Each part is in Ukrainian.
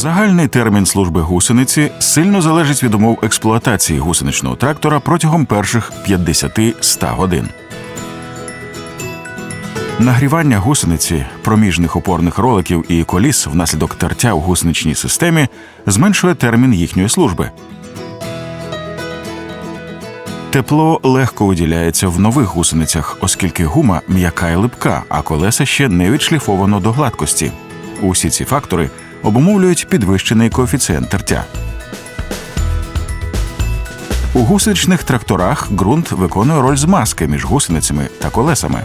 Загальний термін служби гусениці сильно залежить від умов експлуатації гусеничного трактора протягом перших 50-100 годин. Нагрівання гусениці, проміжних опорних роликів і коліс внаслідок тертя у гусеничній системі зменшує термін їхньої служби. Тепло легко виділяється в нових гусеницях, оскільки гума м'яка і липка, а колеса ще не відшліфовано до гладкості. Усі ці фактори обумовлюють підвищений коефіцієнт тертя. У гусеничних тракторах ґрунт виконує роль змазки між гусеницями та колесами.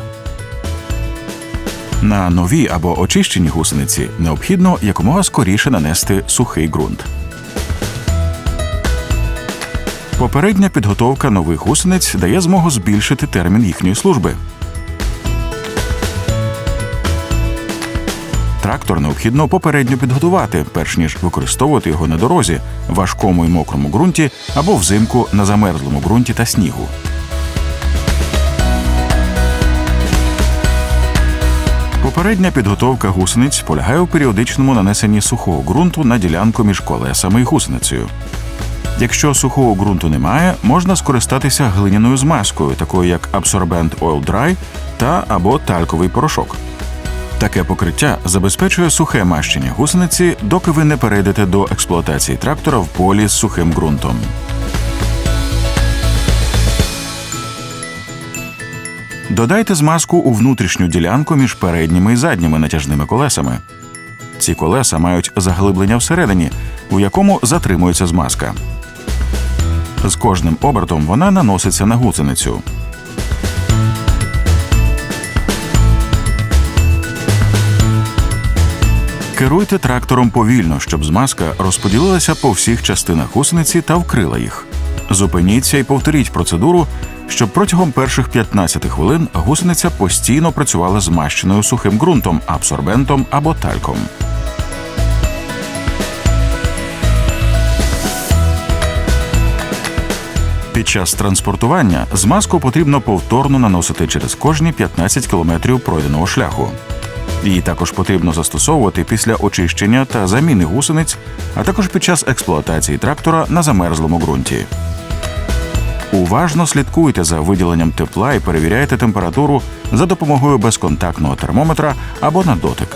На нові або очищені гусениці необхідно якомога скоріше нанести сухий ґрунт. Попередня підготовка нових гусениць дає змогу збільшити термін їхньої служби. Трактор необхідно попередньо підготувати, перш ніж використовувати його на дорозі, важкому і мокрому ґрунті або взимку на замерзлому ґрунті та снігу. Попередня підготовка гусениць полягає у періодичному нанесенні сухого ґрунту на ділянку між колесами і гусеницею. Якщо сухого ґрунту немає, можна скористатися глиняною змазкою, такою як абсорбент Oil Dry та або тальковий порошок. Таке покриття забезпечує сухе мащення гусениці, доки ви не перейдете до експлуатації трактора в полі з сухим ґрунтом. Додайте змазку у внутрішню ділянку між передніми і задніми натяжними колесами. Ці колеса мають заглиблення всередині, у якому затримується змазка. З кожним обертом вона наноситься на гусеницю. Керуйте трактором повільно, щоб змазка розподілилася по всіх частинах гусениці та вкрила їх. Зупиніться і повторіть процедуру, щоб протягом перших 15 хвилин гусениця постійно працювала змащеною сухим ґрунтом, абсорбентом або тальком. Під час транспортування змазку потрібно повторно наносити через кожні 15 кілометрів пройденого шляху. Її також потрібно застосовувати після очищення та заміни гусениць, а також під час експлуатації трактора на замерзлому ґрунті. Уважно слідкуйте за виділенням тепла і перевіряйте температуру за допомогою безконтактного термометра або на дотик.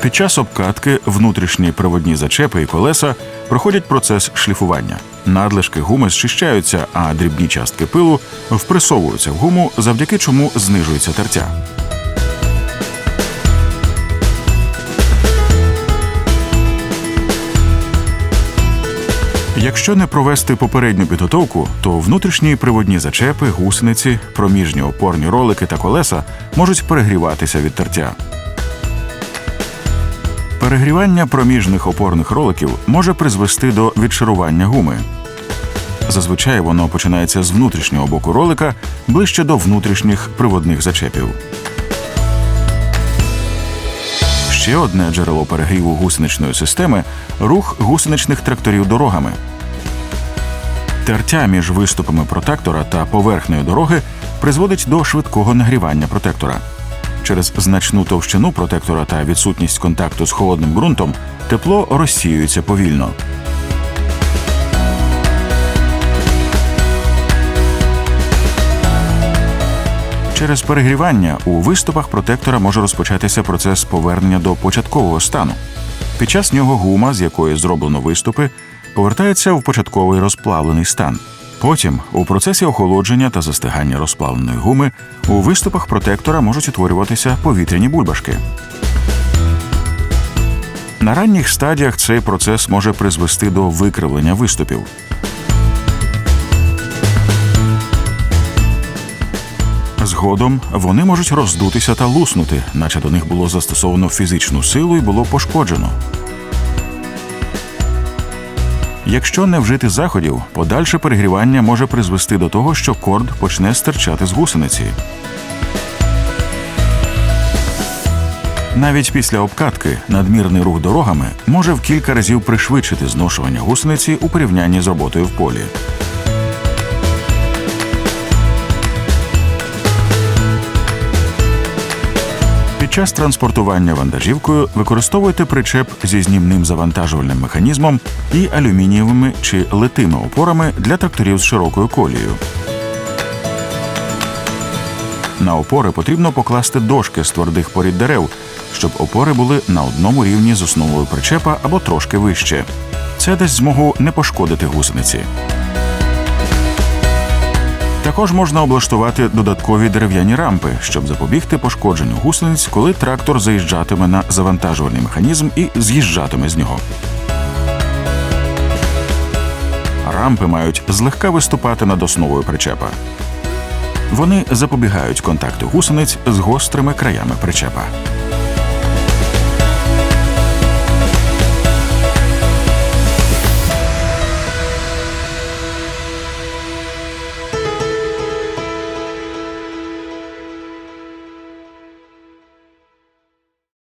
Під час обкатки внутрішні приводні зачепи і колеса проходять процес шліфування. Надлишки гуми зчищаються, а дрібні частки пилу впресовуються в гуму, завдяки чому знижується тертя. Якщо не провести попередню підготовку, то внутрішні приводні зачепи, гусениці, проміжні опорні ролики та колеса можуть перегріватися від тертя. Перегрівання проміжних опорних роликів може призвести до відшарування гуми. Зазвичай воно починається з внутрішнього боку ролика ближче до внутрішніх приводних зачепів. Ще одне джерело перегріву гусеничної системи рух гусеничних тракторів дорогами. Тертя між виступами протектора та поверхнею дороги призводить до швидкого нагрівання протектора. Через значну товщину протектора та відсутність контакту з холодним ґрунтом тепло розсіюється повільно. Через перегрівання у виступах протектора може розпочатися процес повернення до початкового стану. Під час нього гума, з якої зроблено виступи, повертається в початковий розплавлений стан. Потім, у процесі охолодження та застигання розплавленої гуми, у виступах протектора можуть утворюватися повітряні бульбашки. На ранніх стадіях цей процес може призвести до викривлення виступів. Згодом вони можуть роздутися та луснути, наче до них було застосовано фізичну силу і було пошкоджено. Якщо не вжити заходів, подальше перегрівання може призвести до того, що корд почне стирчати з гусениці. Навіть після обкатки надмірний рух дорогами може в кілька разів пришвидшити зношування гусениці у порівнянні з роботою в полі. Час транспортування вантажівкою використовуйте причеп зі знімним завантажувальним механізмом і алюмінієвими чи литими опорами для тракторів з широкою колією. На опори потрібно покласти дошки з твердих порід дерев, щоб опори були на одному рівні з основою причепа або трошки вище. Це дасть змогу не пошкодити гусениці. Також можна облаштувати додаткові дерев'яні рампи, щоб запобігти пошкодженню гусениць, коли трактор заїжджатиме на завантажувальний механізм і з'їжджатиме з нього. Рампи мають злегка виступати над основою причепа. Вони запобігають контакту гусениць з гострими краями причепа.